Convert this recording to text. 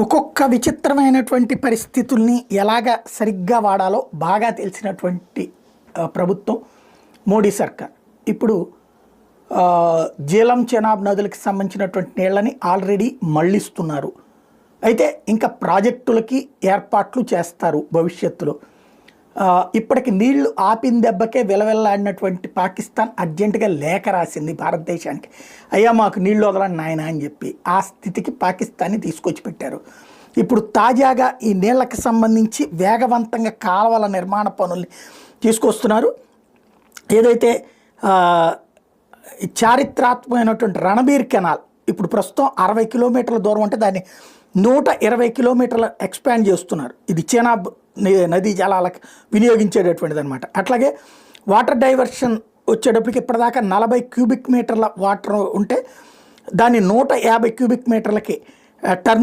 ఒక్కొక్క విచిత్రమైనటువంటి పరిస్థితుల్ని ఎలాగ సరిగ్గా వాడాలో బాగా తెలిసినటువంటి ప్రభుత్వం మోడీ సర్కార్. ఇప్పుడు జీలం చెనాబ్ నదులకు సంబంధించినటువంటి నీళ్ళని ఆల్రెడీ మళ్ళిస్తున్నారు అయితే ఇంకా ప్రాజెక్టులకి ఏర్పాట్లు చేస్తారు భవిష్యత్తులో. ఇప్పటికి నీళ్ళు ఆపిన దెబ్బకే విలవిల్లాడినటువంటి పాకిస్తాన్ అర్జెంటుగా లేఖ రాసింది భారతదేశానికి. అయ్యా మాకు నీళ్ళు వదలండి నాయన అని చెప్పి ఆ స్థితికి పాకిస్తాన్ని తీసుకొచ్చి పెట్టారు. ఇప్పుడు తాజాగా ఈ నీళ్ళకు సంబంధించి వేగవంతంగా కాలువల నిర్మాణ పనుల్ని తీసుకొస్తున్నారు. ఏదైతే ఈ చారిత్రాత్మకమైనటువంటి రణబీర్ కెనాల్ ఇప్పుడు ప్రస్తుతం అరవై కిలోమీటర్ల దూరం అంటే దాన్ని నూట ఇరవై కిలోమీటర్ల ఎక్స్పాండ్ చేస్తున్నారు. ఇది చైనా నదీ జలాలకు వినియోగించేటటువంటిది అనమాట అట్లాగే వాటర్ డైవర్షన్ వచ్చేటప్పటికి ఇప్పటిదాకా నలభై క్యూబిక్ మీటర్ల వాటర్ ఉంటే దాన్ని నూట యాభై క్యూబిక్ మీటర్లకి ఆ, టర్న్